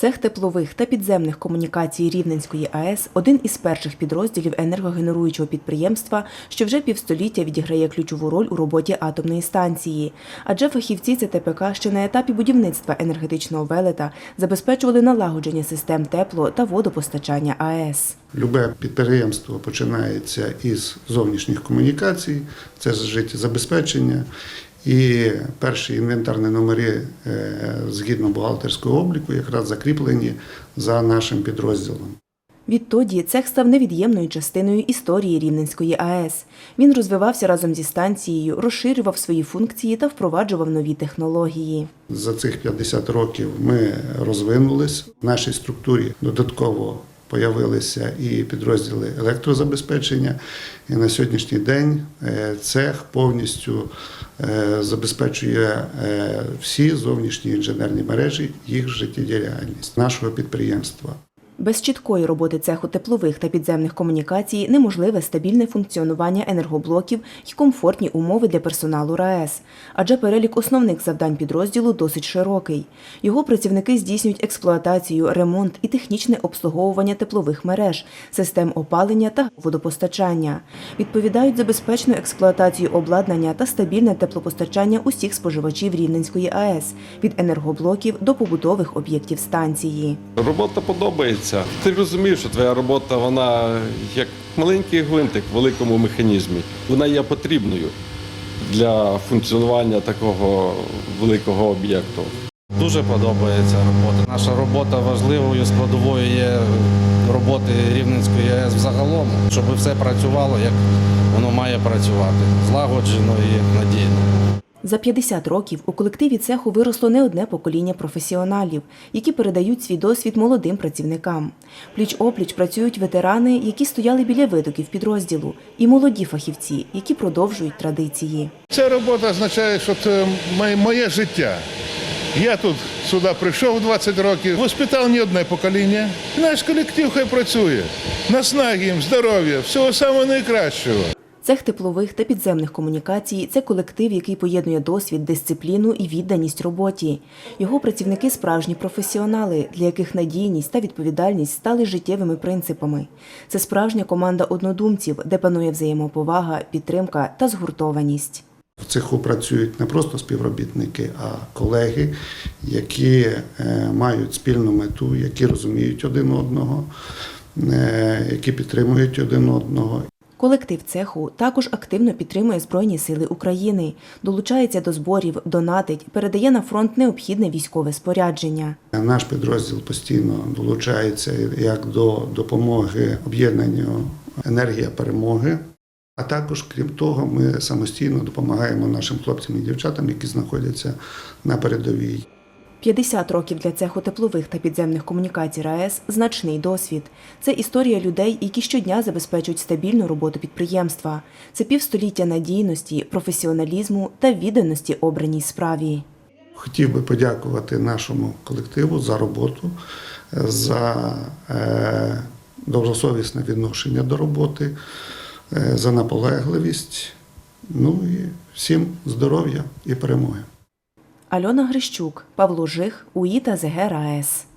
Цех теплових та підземних комунікацій Рівненської АЕС один із перших підрозділів енергогенеруючого підприємства, що вже півстоліття відіграє ключову роль у роботі атомної станції. Адже фахівці ЦТПК ще на етапі будівництва енергетичного велета забезпечували налагодження систем тепло та водопостачання АЕС. Любе підприємство починається із зовнішніх комунікацій, це життєзабезпечення. І перші інвентарні номери е, згідно бухгалтерського обліку якраз закріплені за нашим підрозділом. Відтоді цех став невід'ємною частиною історії Рівненської АЕС. Він розвивався разом зі станцією, розширював свої функції та впроваджував нові технології. За цих 50 років ми розвинулись. В нашій структурі додатково появилися і підрозділи електрозабезпечення. І на сьогоднішній день е, цех повністю е, забезпечує е, всі зовнішні інженерні мережі, їх життєдіяльність нашого підприємства. Без чіткої роботи цеху теплових та підземних комунікацій неможливе стабільне функціонування енергоблоків і комфортні умови для персоналу РаЕС, адже перелік основних завдань підрозділу досить широкий. Його працівники здійснюють експлуатацію, ремонт і технічне обслуговування теплових мереж, систем опалення та водопостачання. Відповідають за безпечну експлуатацію обладнання та стабільне теплопостачання усіх споживачів Рівненської АЕС від енергоблоків до побутових об'єктів станції. Робота подобається. Ти розумієш, що твоя робота вона як маленький гвинтик в великому механізмі. Вона є потрібною для функціонування такого великого об'єкту. Дуже подобається робота. Наша робота важливою складовою є роботи Рівненської АЕС взагалом, щоб все працювало, як воно має працювати, злагоджено і надійно. За 50 років у колективі цеху виросло не одне покоління професіоналів, які передають свій досвід молодим працівникам. Пліч-опліч працюють ветерани, які стояли біля видоків підрозділу, і молоді фахівці, які продовжують традиції. Ця робота означає, що це моє життя. Я тут сюди прийшов 20 років, воспитав не одне покоління. Наш колектив хай працює. Наснаги їм, здоров'я, всього самого найкращого. Цех теплових та підземних комунікацій це колектив, який поєднує досвід, дисципліну і відданість роботі. Його працівники справжні професіонали, для яких надійність та відповідальність стали життєвими принципами. Це справжня команда однодумців, де панує взаємоповага, підтримка та згуртованість. В цеху працюють не просто співробітники, а колеги, які е, мають спільну мету, які розуміють один одного, е, які підтримують один одного. Колектив цеху також активно підтримує Збройні сили України, долучається до зборів, донатить, передає на фронт необхідне військове спорядження. Наш підрозділ постійно долучається як до допомоги об'єднанню енергія перемоги. А також, крім того, ми самостійно допомагаємо нашим хлопцям і дівчатам, які знаходяться на передовій. 50 років для цеху теплових та підземних комунікацій РаЕС – значний досвід. Це історія людей, які щодня забезпечують стабільну роботу підприємства. Це півстоліття надійності, професіоналізму та відданості обраній справі. Хотів би подякувати нашому колективу за роботу, за е, добросовісне відношення до роботи, е, за наполегливість. Ну і всім здоров'я і перемоги. Альона Грищук, Павло Жих, УІТА ЗГ РаЕС.